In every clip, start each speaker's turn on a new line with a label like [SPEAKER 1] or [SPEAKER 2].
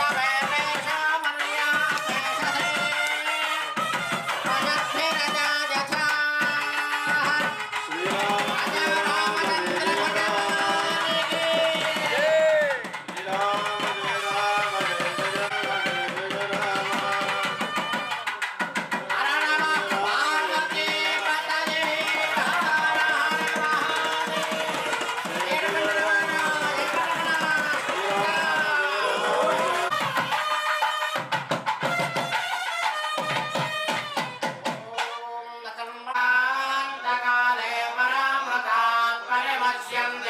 [SPEAKER 1] Bye-bye. se han de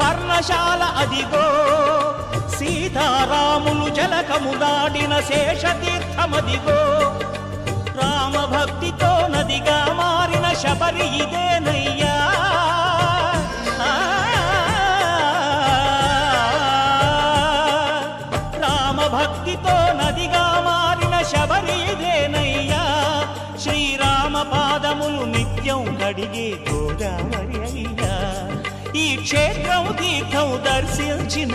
[SPEAKER 1] పర్ణశాల అదిగో. సీతారాములు జలకము దాడిన శేషతీర్థమదిగో. రామ భక్తితో నదిగా మారిన శబరి ఇదేనయ్యా. ఆ, రామ భక్తితో నదిగా మారిన శబరి ఇదేనయ్యా. శ్రీరామ పాదములు నిత్యం కడిగే గోదావరి అయ్యా. ఈ క్షేత్రం తీర్థం దర్శించిన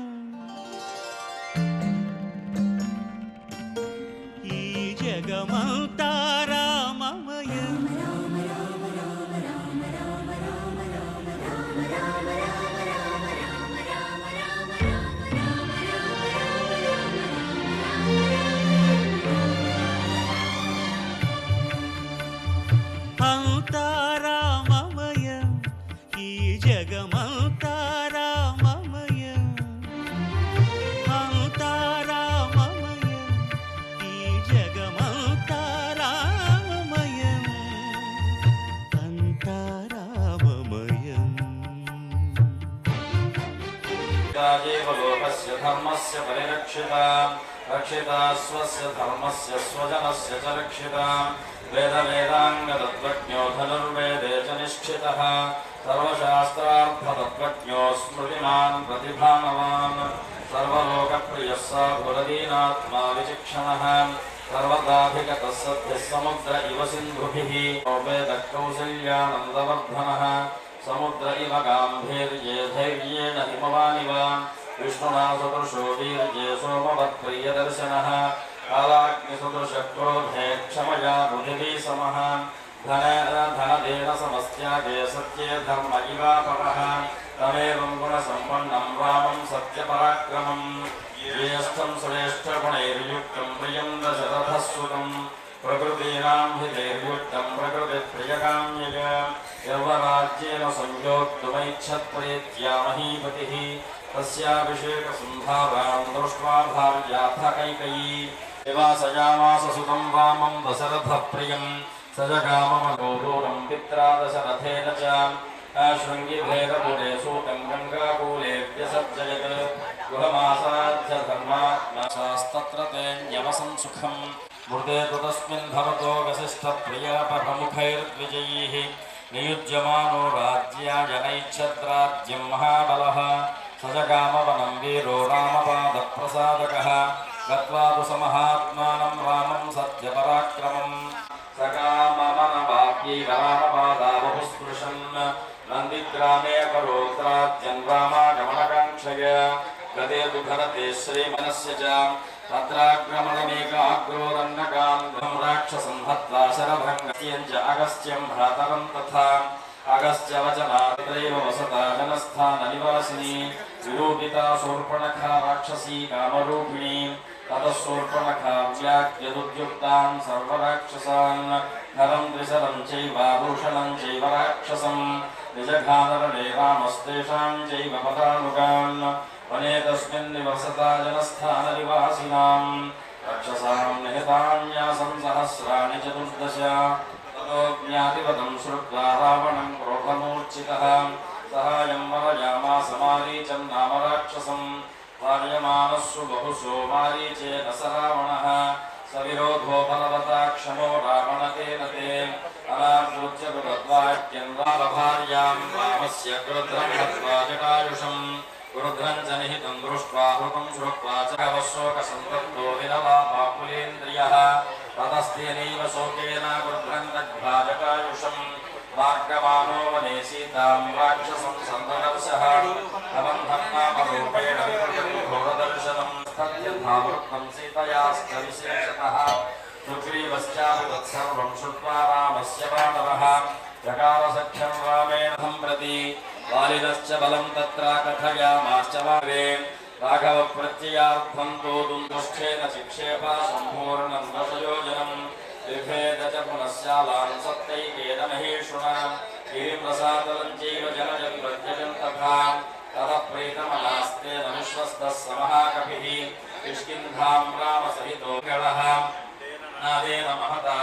[SPEAKER 2] एव धर्मस्य परिरक्षिता, रक्षिता स्वस्य धर्मस्य स्वजनस्य च रक्षिता। वेदवेदाङ्गतत्त्वज्ञो धनुर्वेदे च निष्ठितः सर्वशास्त्रार्थतत्त्वज्ञो स्मृतिमान् प्रतिभानवान्। सर्वलोकप्रियः स पुरदीनात्मा विचिक्षणः सर्वदाधिगतः सद्यः समुद्र इव सिन्धुभिः। वेदः कौसल्यानन्दवर्धनः समुद्र इव गाम्भीर्ये हिमवानिव विष्णुना सदृशो वीर्ये सोमवत्प्रियदर्शनः कालाग्निसदृशः क्षमया बुधिभिः समः धनेन धनदेन समस्त्यागे सत्ये धर्म इवापरः तमेवं गुणसम्पन्नं रामं सत्यपराक्रमम्। ज्येष्ठं श्रेष्ठगुणैर्युक्तं प्रियं दशरथस्सुतम् प्रकृतीनां हितैर्युक्तं प्रकृतिप्रियकाम्यज यौवराज्येन संयोक्तुमैच्छत्प्रेत्या महीपतिः तस्याभिषेकसन्धारां दृष्ट्वा भार्याथ कैकयी निवासयामास सुतं रामं दशरथप्रियं स जगाममनोदूरं पित्रा दशरथेन च। शृङ्गिभेदपुरे सूतं गङ्गाकूलेऽप्यसर्जयत् गृहमासाध्य धर्मात्मसास्तत्र ते मृदे तु तस्मिन् भवतो नियुज्यमानो राज्याय महाबलः। स जगामवनं वीरो रामपादप्रसादकः। गत्वा तु स महात्मानं रामं सत्यपराक्रमम्। सकाममनवाप्यैव रामपादावपुस्पृशन् नन्दिग्रामे करोत्राद्यन् रामागमनकाङ्क्षय గదేర్విభరతే శ్రీమనస్య చ తత్రాగ్రమణమేకాగ్రోరన్నకాన్వం రాక్షసంహత్వా శరభంగస్యం చ అగస్త్యం భ్రాతరం తథా అగస్త్య వచనాద్రైవ వసతా జనస్థాన నివాసిని విరూపితా శూర్పణఖా రాక్షసీ కామరూపిణీ తత శూర్పణఖా వ్యాఖ్యదుద్యుక్తాం సర్వరాక్షసాన్ నరం ద్విశరం చైవ భూషణం చైవ రాక్షసం నిజఘానరణే రామస్తేషాం చైవ పదానుగాన్ अनेकस्मिन् निवसता जनस्थाननिवासिनाम् रक्षसाम् निहतान्यासम् सहस्राणि चतुर्दश। ततो ज्ञातिपदम् श्रुत्वा रावणम् क्रोधमूर्च्छितः। सहायम् वरयामासमारीचम् नाम राक्षसम्। कार्यमानस्सु बहुशो मारीचेन स रावणः। स विरोधो बलवता क्षमो रावण तेन ते। अनाद्रुत्य कृतद्वाक्यम् रामभार्याम् रामस्य कृद्रम् हत्वा जटायुषम्। क्रुद्रं च निहितं दृष्ट्वा हृतं श्रुत्वा च शोकसन्तप्तो विरवापाकुलेन्द्रियः ततस्तेनैव शोकेन क्रुद्रं मार्गमानो वने सीतां राक्षसं सन्ददर्शः अबन्धं नामरूपेण घोरदर्शनं। तद्यथावृत्तं सीतयाश्च विशेषतः। सुग्रीवश्चापि तत्सर्वं श्रुत्वा रामस्य बाणवः। जकारसख्यं रामेण सम्प्रति। वालिनश्च बलं तत्र कथयामाश्च वारे राघवप्रत्ययार्थं तु दुन्दुष्ठेन शिक्षेप सम्पूर्णं दशयोजनम् विभेद च पुनश्चालां सत्यैकेदमहेषुणा गिरिप्रसादलं चैव जनजं प्रत्यजं तथा ततः प्रीतमनास्तेन विश्वस्तः समहाकपिः किष्किन्धां रामसहितो गणः नादेन महता